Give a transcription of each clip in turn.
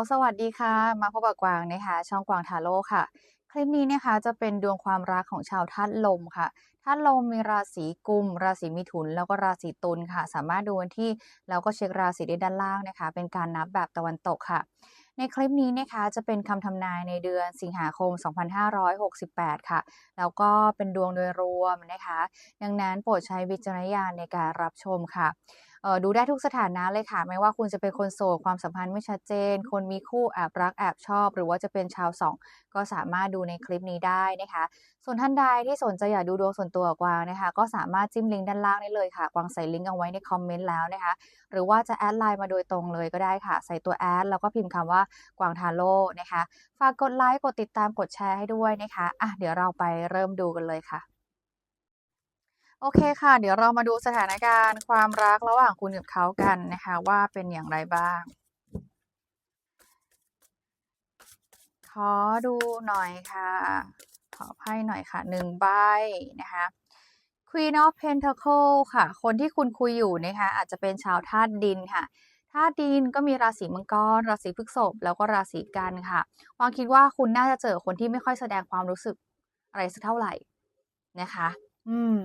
ลสวัสดีค่ะ มาพบกับกวางนะคะ ช่องกวางทาโร่ค่ะ คลิปนี้นะคะจะเป็นดวงความรักของชาวธาตุลมค่ะธาตุลมมีราศีกุม ราศีมิถุน แล้วก็ราศีตุลค่ะ สามารถดูวันที่แล้วก็เช็คราศีได้ด้านล่างนะคะ เป็นการนับแบบตะวันตกค่ะ ในคลิปนี้นะคะจะเป็นคำทำนายในเดือนสิงหาคม 2568 ค่ะ แล้วก็เป็นดวงโดยรวมนะคะ ดังนั้นโปรดใช้วิจารณญาณในการรับชมค่ะ ดูได้ทุกสถานะเลยค่ะ ไม่ว่าคุณจะเป็นคนโสดความสัมพันธ์ไม่ชัดเจน คนมีคู่แอบรักแอบชอบ หรือว่าจะเป็นชาวสองก็สามารถดูในคลิปนี้ได้นะคะ ส่วนท่านใดที่สนใจอยากดูดวงส่วนตัวกวางนะคะ ก็สามารถจิ้มลิงก์ด้านล่างได้เลยค่ะ กวางใส่ลิงก์เอาไว้ในคอมเมนต์แล้วนะคะ หรือว่าจะแอดไลน์มาโดยตรงเลยก็ได้ค่ะ ใส่ตัวแอดแล้วก็พิมพ์คำว่ากวางทาโร่นะคะ ฝากกดไลค์กดติดตามกดแชร์ให้ด้วยนะคะอะเดี๋ยวเราไปเริ่มดูกันเลยค่ะ โอเคค่ะ เดี๋ยวเรามาดูสถานการณ์ความรักระหว่างคุณกับเขากันนะคะ ว่าเป็นอย่างไรบ้าง ขอดูหน่อยค่ะ ขอไพ่หน่อยค่ะหนึ่งใบนะคะ Queen of Pentacle ค่ะ คนที่คุณคุยอยู่นะคะอาจจะเป็นชาวธาตุดินค่ะธาตุดินก็มีราศีมังกร ราศีพฤษภแล้วก็ราศีกันค่ะวางคิดว่าคุณน่าจะเจอคนที่ไม่ค่อยแสดงความรู้สึกอะไรสักเท่าไหร่นะคะ อืม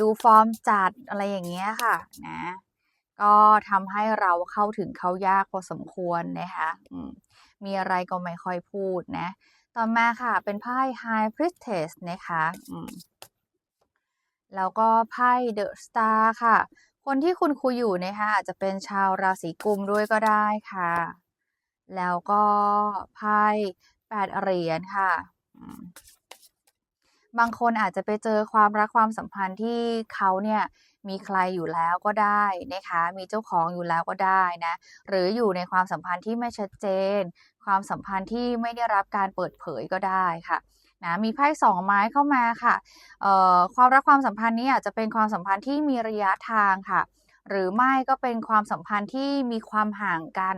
ดูฟอร์มจัดอะไรอย่างเงี้ยค่ะนะ ก็ทำให้เราเข้าถึงเขายากพอสมควรนะคะมีอะไรก็ไม่ค่อยพูดนะ ต่อมาค่ะเป็นไพ่ High Priestess นะคะแล้วก็ไพ่ The Star ค่ะ คนที่คุณคุยอยู่นะคะอาจจะเป็นชาวราศีกุมด้วยก็ได้ค่ะ แล้วก็ไพ่แปดเหรียญค่ะ บางคนอาจจะไปเจอความรักความสัมพันธ์ที่เขาเนี่ยมีใครอยู่แล้วก็ได้นะคะ มีเจ้าของอยู่แล้วก็ได้นะ หรืออยู่ในความสัมพันธ์ที่ไม่ชัดเจน ความสัมพันธ์ที่ไม่ได้รับการเปิดเผยก็ได้ค่ะนะมีไพ่สองไม้เข้ามาค่ะเอ่อความรักความสัมพันธ์นี้อาจจะเป็นความสัมพันธ์ที่มีระยะทางค่ะ หรือไม่ก็เป็นความสัมพันธ์ที่มีความห่างกัน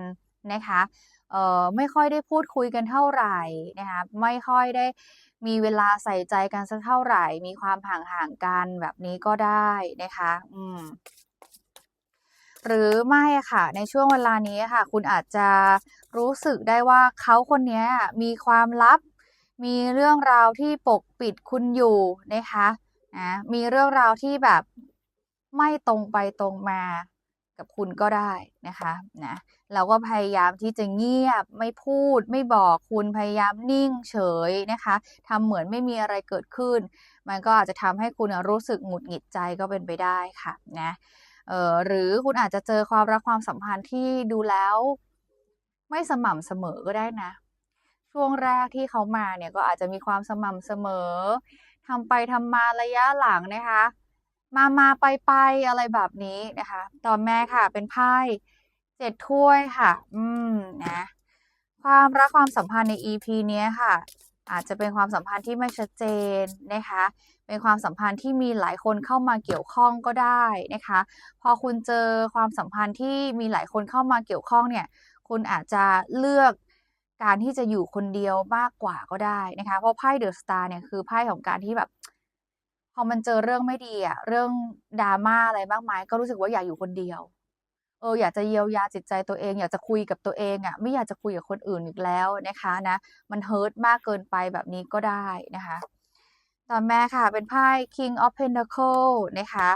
นะคะเอ่อไม่ค่อยได้พูดคุยกันเท่าไหร่นะคะไม่ค่อยได้ มีเวลาใส่ใจกันสักเท่าไหร่ มีความห่างห่างกันแบบนี้ก็ได้นะคะ อืม หรือไม่ค่ะ ในช่วงเวลานี้ค่ะ คุณอาจจะรู้สึกได้ว่าเขาคนนี้มีความลับ มีเรื่องราวที่ปกปิดคุณอยู่นะคะนะมีเรื่องราวที่แบบไม่ตรงไปตรงมา กับคุณก็ได้นะคะนะเราก็พยายามที่จะเงียบไม่พูด ไม่บอกคุณพยายามนิ่งเฉยนะคะทำเหมือนไม่มีอะไรเกิดขึ้น มันก็อาจจะทำให้คุณรู้สึกหงุดหงิดใจก็เป็นไปได้ค่ะนะเออหรือคุณอาจจะเจอความรักความสัมพันธ์ที่ดูแล้ว ไม่สม่ำเสมอก็ได้นะ ช่วงแรกที่เขามาเนี่ยก็อาจจะมีความสม่ำเสมอทำไปทำมาระยะหลังนะคะ มามาไปไปอะไรแบบนี้นะคะ ต่อแม่ค่ะ เป็นไพ่เจ็ดถ้วยค่ะ อืมนะ ความรักความสัมพันธ์ใน EP เนี้ยค่ะ อาจจะเป็นความสัมพันธ์ที่ไม่ชัดเจนนะคะ เป็นความสัมพันธ์ที่มีหลายคนเข้ามาเกี่ยวข้องก็ได้นะคะ พอคุณเจอความสัมพันธ์ที่มีหลายคนเข้ามาเกี่ยวข้องเนี่ย คุณอาจจะเลือกการที่จะอยู่คนเดียวมากกว่าก็ได้นะคะ เพราะไพ่เดอะสตาร์เนี่ยคือไพ่ของการที่แบบ อมันเจอเรื่องไม่ดีอะเรื่องดราม่าอะไรมากมาย ก็รู้สึกว่าอยากอยู่คนเดียว เอออยากจะเยียวยาจิตใจตัวเอง อยากจะคุยกับตัวเองอะไม่อยากจะคุยกับคนอื่นอีกแล้วนะคะนะ มันเฮิร์ตมากเกินไปแบบนี้ก็ได้นะคะต่อมาค่ะเป็นไพ่ King of Pentacle นะคะ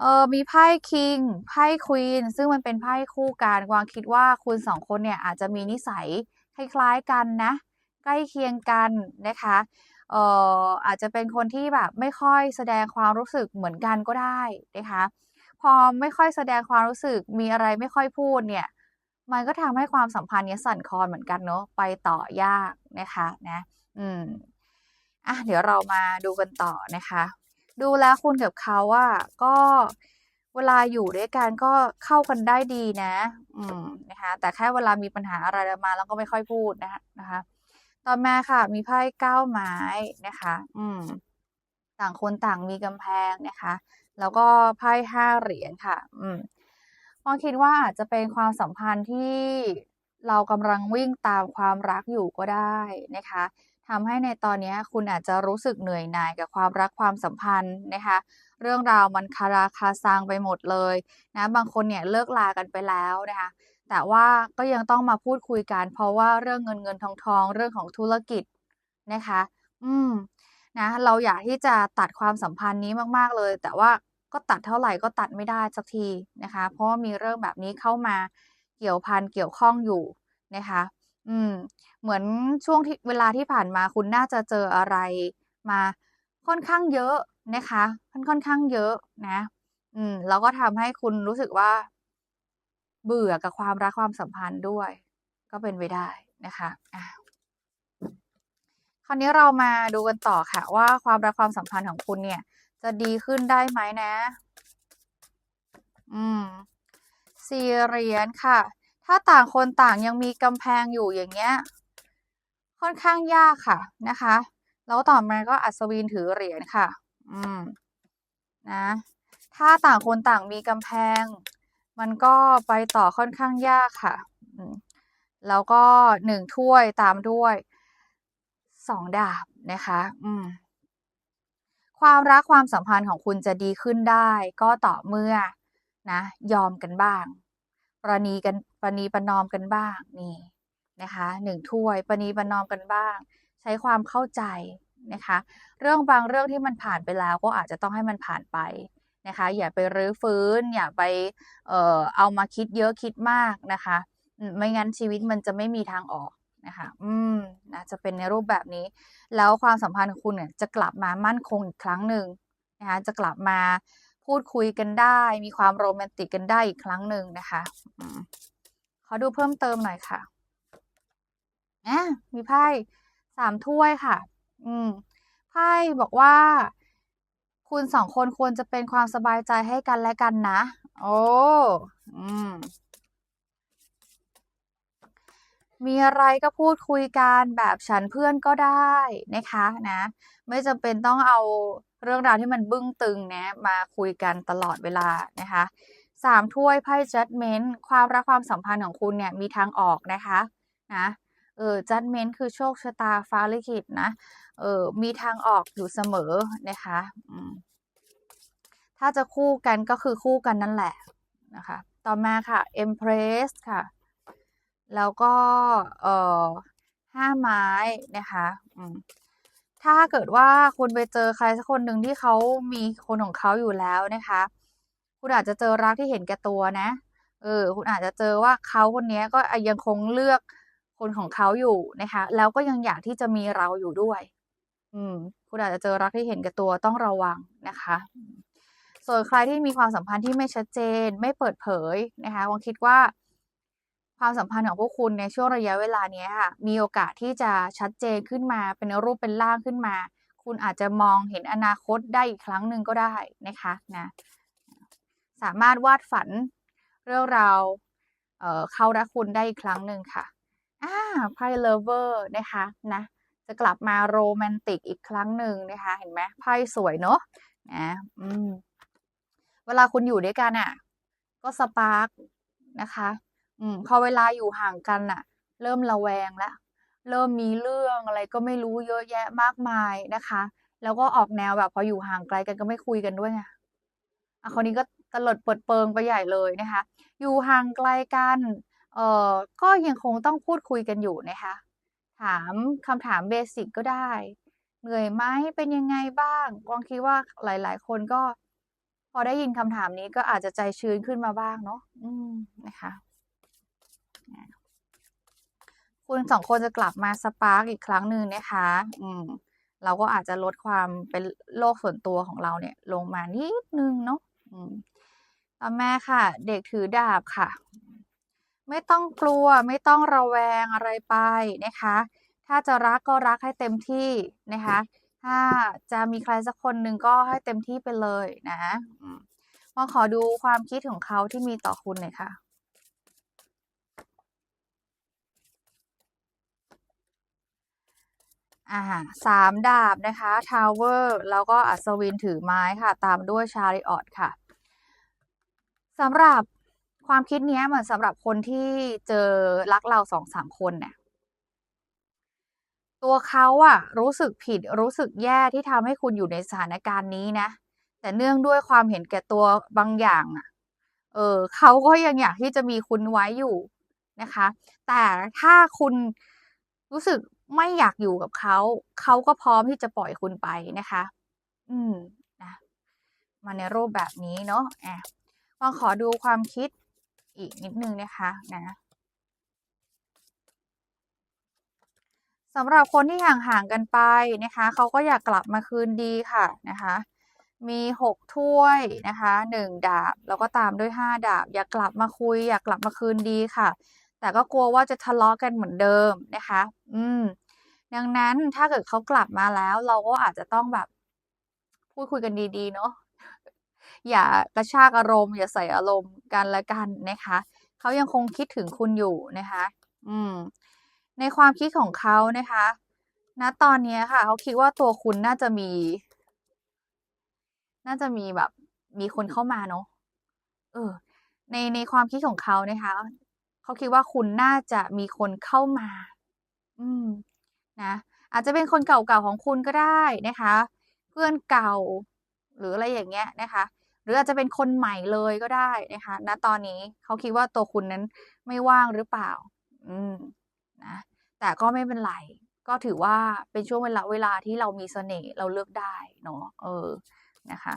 เออมีไพ่ King ไพ่ Queen ซึ่งมันเป็นไพ่คู่กันกวางคิดว่าคุณสองคนเนี่ยอาจจะมีนิสัยคล้ายๆกันนะ ใกล้เคียงกันนะคะ เอ่ออาจจะเป็นคนที่แบบไม่ค่อยแสดงความรู้สึกเหมือนกันก็ได้นะคะพอไม่ค่อยแสดงความรู้สึกมีอะไรไม่ค่อยพูดเนี่ยมันก็ทำให้ความสัมพันธ์เนี้ยสั่นคลอนเหมือนกันเนาะไปต่อยากนะคะนะอืมอะเดี๋ยวเรามาดูกันต่อนะคะ ดูแลคุณกับเขาว่าก็เวลาอยู่ด้วยกันก็เข้ากันได้ดีนะ อืมนะคะ แต่แค่เวลามีปัญหาอะไรมาแล้วก็ไม่ค่อยพูดนะคะนะคะ ต่อมาค่ะ มีไพ่เก้าไม้นะคะ อืม ต่างคนต่างมีกำแพงนะคะ แล้วก็ไพ่ห้าเหรียญค่ะ อืมมองคิดว่าอาจจะเป็นความสัมพันธ์ที่เรากำลังวิ่งตามความรักอยู่ก็ได้นะคะทำให้ในตอนนี้คุณอาจจะรู้สึกเหนื่อยหน่ายกับความรักความสัมพันธ์นะคะ เรื่องราวมันคาราคาซังไปหมดเลยนะ บางคนเนี่ยเลิกลากันไปแล้วนะคะ แต่ว่าก็ยังต้องมาพูดคุยกัน เพราะว่าเรื่องเงินเงินทองทองเรื่องของธุรกิจนะคะ อืมนะเราอยากที่จะตัดความสัมพันธ์นี้มาก ๆ เลย แต่ว่าก็ตัดเท่าไหร่ก็ตัดไม่ได้สักทีนะคะ เพราะว่ามีเรื่องแบบนี้เข้ามาเกี่ยวพันเกี่ยวข้องอยู่นะคะ อืม เหมือนช่วงที่เวลาที่ผ่านมาคุณน่าจะเจออะไรมาค่อนข้างเยอะนะคะค่อนค่อนข้างเยอะนะ อืมแล้วก็ทำให้คุณรู้สึกว่า เบื่อกับความรักความสัมพันธ์ด้วย ก็เป็นไปได้นะคะอาคราวนี้เรามาดูกันต่อค่ะว่าความรักความสัมพันธ์ของคุณเนี่ย จะดีขึ้นได้ไหมนะ อืม4เหรียญค่ะ ถ้าต่างคนต่างยังมีกำแพงอยู่อย่างเงี้ย ค่อนข้างยากค่ะนะคะ แล้วต่อมาก็อัศวินถือเหรียญค่ะ อืม นะ ถ้าต่างคนต่างมีกำแพง มันก็ไปต่อค่อนข้างยากค่ะ แล้วก็1ถ้วยตามด้วย2ดาบนะคะ อืม ความรักความสัมพันธ์ของคุณจะดีขึ้นได้ ก็ต่อเมื่อนะ ยอมกันบ้างประนีกันประนีประนอมกันบ้างนี่นะคะ1ถ้วยประนีประนอมกันบ้าง ใช้ความเข้าใจนะคะ เรื่องบางเรื่องที่มันผ่านไปแล้วก็อาจจะต้องให้มันผ่านไป นะคะ อย่าไปรื้อฟื้น อย่าไปเอ่อเอามาคิดเยอะคิดมากนะคะ ไม่งั้นชีวิตมันจะไม่มีทางออกนะคะอืมนะจะเป็นในรูปแบบนี้ แล้วความสัมพันธ์ของคุณเนี่ยจะกลับมามั่นคงอีกครั้งหนึ่งนะคะจะกลับมาพูดคุยกันได้ มีความโรแมนติกกันได้อีกครั้งหนึ่งนะคะอขอดูเพิ่มเติมหน่อยค่ะอามีไพ่3ถ้วยค่ะ อืมไพ่บอกว่า คุณ2คนควรจะเป็นความสบายใจให้กันและกันนะ โอ้ อืม มีอะไรก็พูดคุยกันแบบฉันเพื่อนก็ได้นะคะนะ ไม่จำเป็นต้องเอาเรื่องราวที่มันบึ้งตึงนะมาคุยกันตลอดเวลานะคะ3ถ้วยไพ่ Judgment ความรักความสัมพันธ์ของคุณเนี่ยมีทางออกนะคะนะ เออ Judgment คือโชคชะตาฟ้าลิขิตนะ เออมีทางออกอยู่เสมอนะคะถ้าจะคู่กันก็คือคู่กันนั่นแหละนะคะ ต่อมาค่ะ Empress ค่ะ แล้วก็เอ่อ5ไม้นะคะถ้าเกิดว่าคุณไปเจอใครสักคนหนึ่งที่เขามีคนของเขาอยู่แล้วนะคะ คุณอาจจะเจอรักที่เห็นแก่ตัวนะ เออ คุณอาจจะเจอว่าเขาคนนี้ก็ยังคงเลือก คนของเขาอยู่นะคะ แล้วก็ยังอยากที่จะมีเราอยู่ด้วย อืม คุณอาจจะเจอรักที่เห็นแก่ตัวต้องระวังนะคะอืมส่วนใครที่มีความสัมพันธ์ที่ไม่ชัดเจน ไม่เปิดเผยนะคะวางคิดว่า ความสัมพันธ์ของพวกคุณในช่วงระยะเวลาเนี้ยค่ะ มีโอกาสที่จะชัดเจนขึ้นมา เป็นรูปเป็นร่างขึ้นมา คุณอาจจะมองเห็นอนาคตได้อีกครั้งหนึ่งก็ได้นะคะนะสามารถวาดฝันเรื่องราวเอ่อเขารักคุณได้อีกครั้งหนึ่งค่ะ อาไพ่ Lover นะคะนะจะกลับมาโรแมนติกอีกครั้งหนึ่งนะคะ เห็นไหมไพ่สวยเนาะนะอืมเวลาคุณอยู่ด้วยกันน่ะ ก็สปาร์กนะคะ อืมพอเวลาอยู่ห่างกันน่ะ เริ่มระแวงแล้วเริ่มมีเรื่องอะไรก็ไม่รู้เยอะแยะมากมายนะคะ แล้วก็ออกแนวแบบพออยู่ห่างไกลกันก็ไม่คุยกันด้วยไงอาคราวนี้ก็ตลดเปิดเปิงไปใหญ่เลยนะคะ อยู่ห่างไกลกัน เอ่อก็ยังคงต้องพูดคุยกันอยู่นะคะ ถามคำถามเบสิกก็ได้ เหนื่อยไหมเป็นยังไงบ้างกวางคิดว่าหลาย ๆ คนก็ พอได้ยินคำถามนี้ก็อาจจะใจชื้นขึ้นมาบ้างเนาะอืมนะคะ คุณ2คนจะกลับมาสปาร์กอีกครั้งหนึ่งนะคะ อืมเราก็อาจจะลดความเป็นโลกส่วนตัวของเราเนี่ย ลงมานิดนึงเนาะต่อมาค่ะ เด็กถือดาบค่ะ ไม่ต้องกลัวไม่ต้องระแวงอะไรไปนะคะ ถ้าจะรักก็รักให้เต็มที่นะคะ ถ้าจะมีใครสักคนหนึ่งก็ให้เต็มที่ไปเลยนะอืมมาขอดูความคิดของเขาที่มีต่อคุณหน่อยค่ะอา3ดาบนะคะ Tower แล้วก็อัศวินถือไม้ค่ะ ตามด้วย Chariot ค่ะสำหรับ ความคิดเนี้ยเหมือนสำหรับคนที่เจอรักเรา2-3คนน่ะตัวเขาอะรู้สึกผิดรู้สึกแย่ที่ทำให้คุณอยู่ในสถานการณ์นี้นะ แต่เนื่องด้วยความเห็นแก่ตัวบางอย่างอะเออเขาก็ยังอยากที่จะมีคุณไว้อยู่นะคะ แต่ถ้าคุณรู้สึกไม่อยากอยู่กับเขาเขาก็พร้อมที่จะปล่อยคุณไปนะคะ อืมนะมาในรูปแบบนี้เนาะแอะมาขอดูความคิด อีกนิดนึงนะคะนะสำหรับคนที่ห่างๆกันไปนะคะ เขาก็อยากกลับมาคืนดีค่ะนะคะ มีหกถ้วยนะคะหนึ่งดาบแล้วก็ตามด้วยห้าดาบ อยากกลับมาคุย อยากกลับมาคืนดีค่ะ แต่ก็กลัวว่าจะทะเลาะกันเหมือนเดิมนะคะ อืม ดังนั้นถ้าเกิดเขากลับมาแล้ว เราก็อาจจะต้องแบบ พูดคุยกันดีๆเนาะ อย่ากระชากอารมณ์ อย่าใส่อารมณ์กันละกันนะคะเขายังคงคิดถึงคุณอยู่นะคะ อืม ในความคิดของเขานะคะณตอนนี้ค่ะเขาคิดว่าตัวคุณน่าจะมี น่าจะมีแบบ มีคนเข้ามาเนาะเออ ในในความคิดของเขานะคะเขาคิดว่าคุณน่าจะมีคนเข้ามา อืม นะอาจจะเป็นคนเก่าๆของคุณก็ได้นะคะ เพื่อนเก่าหรืออะไรอย่างเงี้ยนะคะ หรืออาจจะเป็นคนใหม่เลยก็ได้นะคะณตอนนี้เขาคิดว่าตัวคุณนั้นไม่ว่างหรือเปล่า อืมนะแต่ก็ไม่เป็นไรก็ถือว่าเป็นช่วงเวลาเวลาที่เรามีเสน่ห์เราเลือกได้เนาะเออนะคะ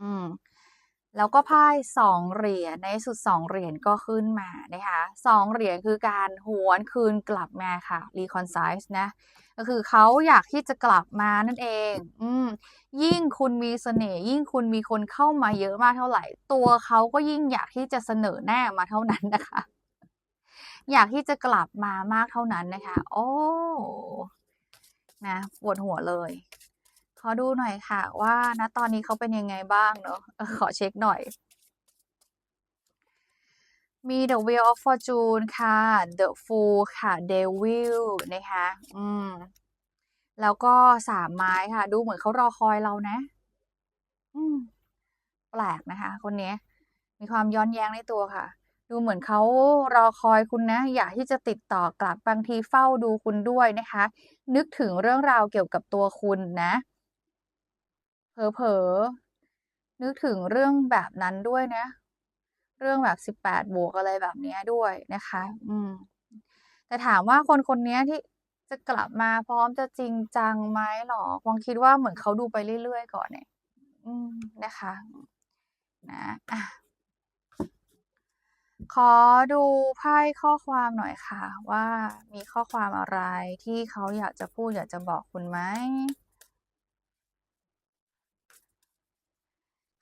อืม แล้วก็พ่2เหรียญในที่สุด2เหรียญก็ขึ้นมานะคะ2เหรียญคือการหวนคืนกลับมาค่ะ reconcile นะ ก็คือเขาอยากที่จะกลับมานั่นเอง อืมยิ่งคุณมีเสน่ห์ยิ่งคุณมีคนเข้ามาเยอะมากเท่าไหร่ ตัวเขาก็ยิ่งอยากที่จะเสนอหน้ามาเท่านั้นนะคะ อยากที่จะกลับมามากเท่านั้นนะคะ โอ้นะปวดหัวเลย อดูหน่อยค่ะ ว่าณตอนนี้เขาเป็นยังไงบ้างเนาะขอเช็กหน่อย มี The Wheel of Fortune ค่ะ The Fool ค่ะ Devil นะคะอืม แล้วก็3ไม้ค่ะ ดูเหมือนเขารอคอยเรานะ อืม แปลกนะคะ คนนี้ มีความย้อนแย้งในตัวค่ะ ดูเหมือนเขารอคอยคุณนะ อยากที่จะติดต่อกลับบางทีเฝ้าดูคุณด้วยนะคะ นึกถึงเรื่องราวเกี่ยวกับตัวคุณนะ เผลอๆนึกถึงเรื่องแบบนั้นด้วยนะ เรื่องแบบ18บแปดบวกอะไรแบบนี้ด้วยนะคะ อืม แต่ถามว่าคนคนนี้ที่จะกลับมาพร้อมจะจริงจังไหมหรอกวางคิดว่าเหมือนเขาดูไปเรื่อยๆก่อนเนี่ย อืมนะคะ นะอะขอดูไพ่ข้อความหน่อยค่ะ ว่ามีข้อความอะไรที่เขาอยากจะพูดอยากจะบอกคุณไหม?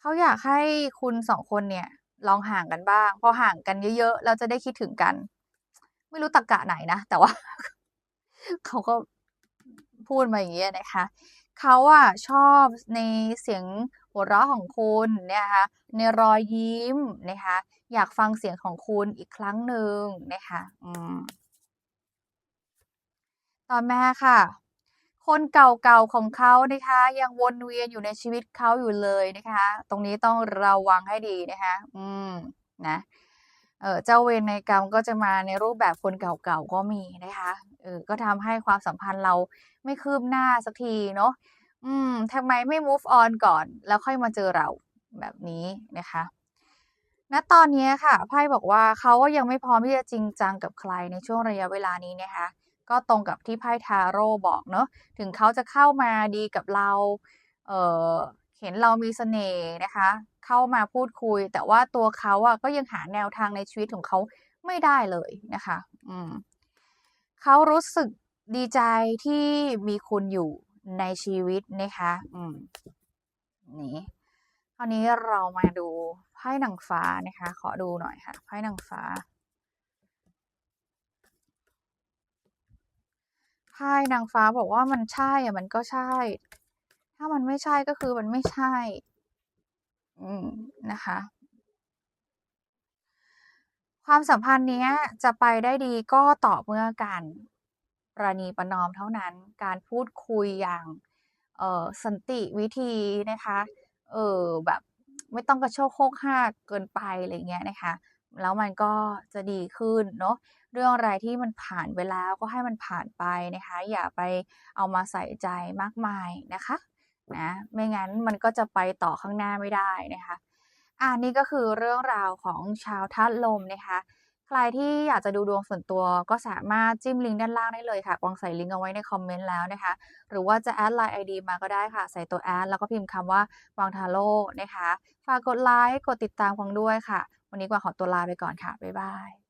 เขาอยากให้คุณ2คนเนี่ย ลองห่างกันบ้าง พอห่างกันเยอะๆแล้วจะได้คิดถึงกัน ไม่รู้ตรรกะไหนนะ แต่ว่า เขาก็พูดมาอย่างงี้นะคะ เขาอะชอบในเสียงหัวเราะของคุณนะคะในรอยยิ้มนะคะ อยากฟังเสียงของคุณอีกครั้งหนึ่งนะคะ อืม ต่อมาค่ะ คนเก่าๆของเขานะคะ ยังวนเวียนอยู่ในชีวิตเขาอยู่เลยนะคะ ตรงนี้ต้องระวังให้ดีนะคะ อืมนะเออเจ้าเวรในกรรมก็จะมาในรูปแบบคนเก่าๆก็มีนะคะเออก็ทำให้ความสัมพันธ์เราไม่คืบหน้าสักทีเนาะอืมทำไมไม่ move on ก่อน แล้วค่อยมาเจอเราแบบนี้นะคะณตอนนี้ค่ะไพ่บอกว่าเขาก็ยังไม่พร้อมที่จะจริงจังกับใครในช่วงระยะเวลานี้นะคะ ก็ตรงกับที่ไพ่ทาโรต์บอกเนาะถึงเขาจะเข้ามาดีกับเราเเห็นเรามีเสน่ห์นะคะ เข้ามาพูดคุย แต่ว่าตัวเขาอะก็ยังหาแนวทางในชีวิตของเขาไม่ได้เลยนะคะ อืมเขารู้สึกดีใจที่มีคุณอยู่ในชีวิตนะคะ อืมนี่คราวนี้เรามาดูไพ่นางฟ้านะคะ ขอดูหน่อยค่ะไพ่นางฟ้า ไพ่นางฟ้าบอกว่ามันใช่อะมันก็ใช่ ถ้ามันไม่ใช่ก็คือมันไม่ใช่ อืมนะคะ ความสัมพันธ์เนี้ยจะไปได้ดีก็ต่อเมื่อการประนีประนอมเท่านั้น การพูดคุยอย่างเอ่อสันติวิธีนะคะ เออแบบไม่ต้องกระโชกโฮกฮากเกินไปอะไรเงี้ยนะคะ แล้วมันก็จะดีขึ้นเนาะเรื่องอะไรที่มันผ่านไปแล้วก็ให้มันผ่านไปนะคะ อย่าไปเอามาใส่ใจมากมายนะคะนะไม่งั้นมันก็จะไปต่อข้างหน้าไม่ได้นะคะอ่านี่ก็คือเรื่องราวของชาวธาตุลมนะคะ ใครที่อยากจะดูดวงส่วนตัวก็สามารถจิ้มลิงก์ด้านล่างได้เลยค่ะกวางใส่ลิงก์เอาไว้ในคอมเมนต์แล้วนะคะ หรือว่าจะแอดไลน์ไอดีมาก็ได้ค่ะ ใส่ตัวแอดแล้วก็พิมพ์คำว่าวางทาโร่นะคะ ฝากกดไลค์กดติดตามกวางด้วยค่ะ วันนี้กวางขอตัวลาไปก่อนค่ะ บ๊ายบาย